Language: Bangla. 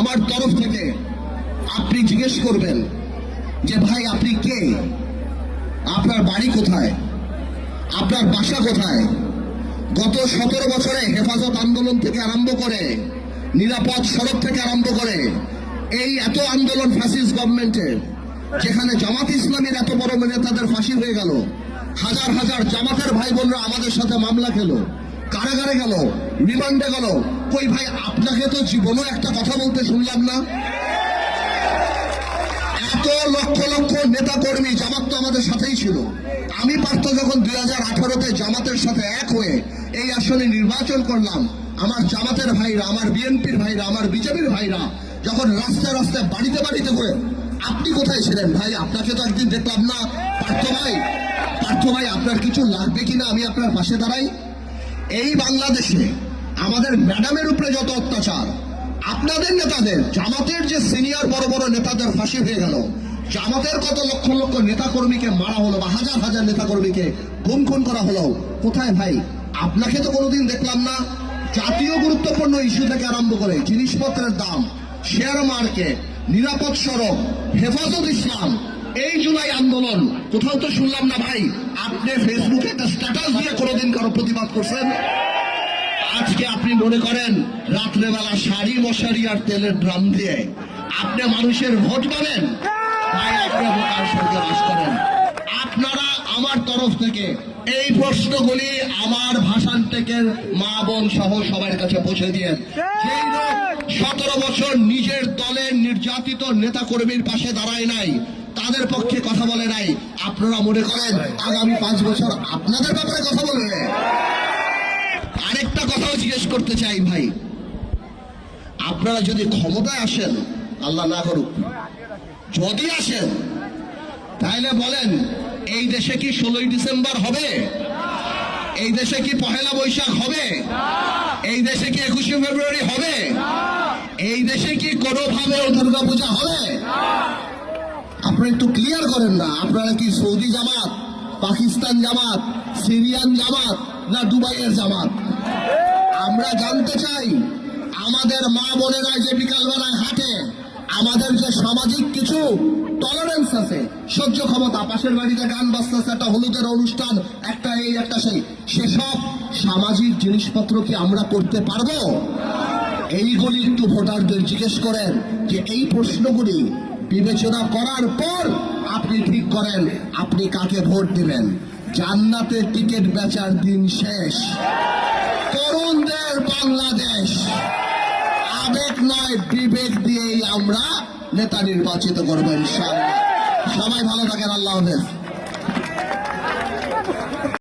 আমার তরফ থেকে আপনি জিজ্ঞেস করবেন যে, ভাই, আপনি কে? আপনার বাড়ি কোথায়? আপনার বাসা কোথায়? গত সতেরো বছরে হেফাজত আন্দোলন থেকে আরম্ভ করে, নিরাপদ সড়ক থেকে আরম্ভ করে, এই এত আন্দোলন ফ্যাসিস্ট গভর্নমেন্টের যেখানে জামাত ইসলামের এত বড় নেতাদের ফাঁসি হয়ে গেল, হাজার হাজার জামাতের ভাই বোনরা আমাদের সাথে মামলা খেলো কারাগারে গেল রিমান্ডে গেল। কই ভাই, আপনাকে তো জীবনও একটা কথা বলতে শুনলাম না। এত লক্ষ লক্ষ নেতা কর্মী জামাত তো আমাদের সাথেই ছিল। আমি পারত যখন দুই হাজার আঠারোতে জামাতের সাথে এক হয়ে এই আসনে নির্বাচন করলাম। আমার জামাতের ভাইরা, আমার বিএনপির ভাইরা, আমার বিজেপির ভাইরা যখন রাস্তায় রাস্তায় বাড়িতে বাড়িতে করে, আপনি কোথায় ছিলেন ভাই? আপনাকে তো একদিন দেখলাম না। পার্থ ভাই পার্থ ভাই, আপনার কিছু লাগবে কিনা? আমি আপনার পাশে দাঁড়াই। এই বাংলাদেশে আমাদের ম্যাডামের উপরে যত অত্যাচার, আপনাদের নেতাদের, জামাতের যে সিনিয়র বড় বড় নেতাদের ফাঁসি হয়ে গেল, জামাতের কত লক্ষ লক্ষ নেতা কর্মীকে মারা হলো বা হাজার হাজার নেতা কর্মীকে গুম খুন করা হলো, কোথায় ভাই? আপনাকে তো কোনোদিন দেখলাম না। জাতীয় গুরুত্বপূর্ণ ইস্যু থেকে আরম্ভ করে জিনিসপত্রের দাম শেয়ার মার্কেট নিরাপদ সড়ক, হেফাজত ইসলাম এই জুলাই আন্দোলন, কোথাও তো শুনলাম না ভাই, আপনি ফেসবুকে একটা স্ট্যাটাস দিয়ে কোনোদিন কারও প্রতিবাদ করছেন? আজকে আপনি মনে করেন, রাত্রেবেলা শাড়ি মশারি আর তেলের ড্রাম দিয়ে আপনি মানুষের ভোট পাবেন তাই আপনি ভোটার সঙ্গে বাস করেন। আপনারা আমার তরফ থেকে এই প্রশ্নগুলি আমার ভাষান থেকে মা বোন সহ সবার কাছে পৌঁছে দিয়ে, যেই সতেরো বছর নিজের দলের নির্যাতিত নেতা কর্মীর পাশে দাঁড়ায় নাই তাদের পক্ষে কথা বলে নাই। আপনারা মনে করেন আগামী পাঁচ বছর আপনাদের ব্যাপারে কথা বলবে? আরেকটা কথাও জিজ্ঞেস করতে চাই ভাই। আপনারা যদি ক্ষমতায় আসেন, আল্লাহ না করুক, যদি আসেন, তাহলে বলেন, এই দেশে কি ষোলোই ডিসেম্বর হবে? এই দেশে কি পহেলা বৈশাখ হবে? এই দেশে কি একুশে ফেব্রুয়ারি হবে? এই দেশে কি কোনোভাবে দুর্গা পূজা হবে? আপনারা একটু ক্লিয়ার করেন না। আপনারা কি সৌদি জামাত, পাকিস্তান জামাত, সিরিয়ান জামাত না দুবাইয়ের জামাত? আমরা জানতে চাই, আমাদের মা বোনেরা যে বিকালবেলায় হাঁটে, আমাদের যে সামাজিক কিছু টলারেন্স আছে, সহ্য ক্ষমতা, পাশের বাড়িতে গান বাজতেছে একটা হলুদের অনুষ্ঠান, একটা এই, একটা সেই, সেসব সামাজিক জিনিসপত্র কি আমরা করতে পারব? এইগুলি একটু ভোটারদের জিজ্ঞেস করেন যে এই প্রশ্নগুলি বিবেচনা করার পর আপনি ঠিক করেন, আপনি কাকে ভোট দিবেন? জান্নাতের টিকিট বেচার দিন শেষ। তরুণদের বাংলাদেশ। আবেগ নয়, বিবেক দিয়েই আমরা নেতা নির্বাচিত করবেন সবাই ভালো থাকেন, আল্লাহ হাফেজ।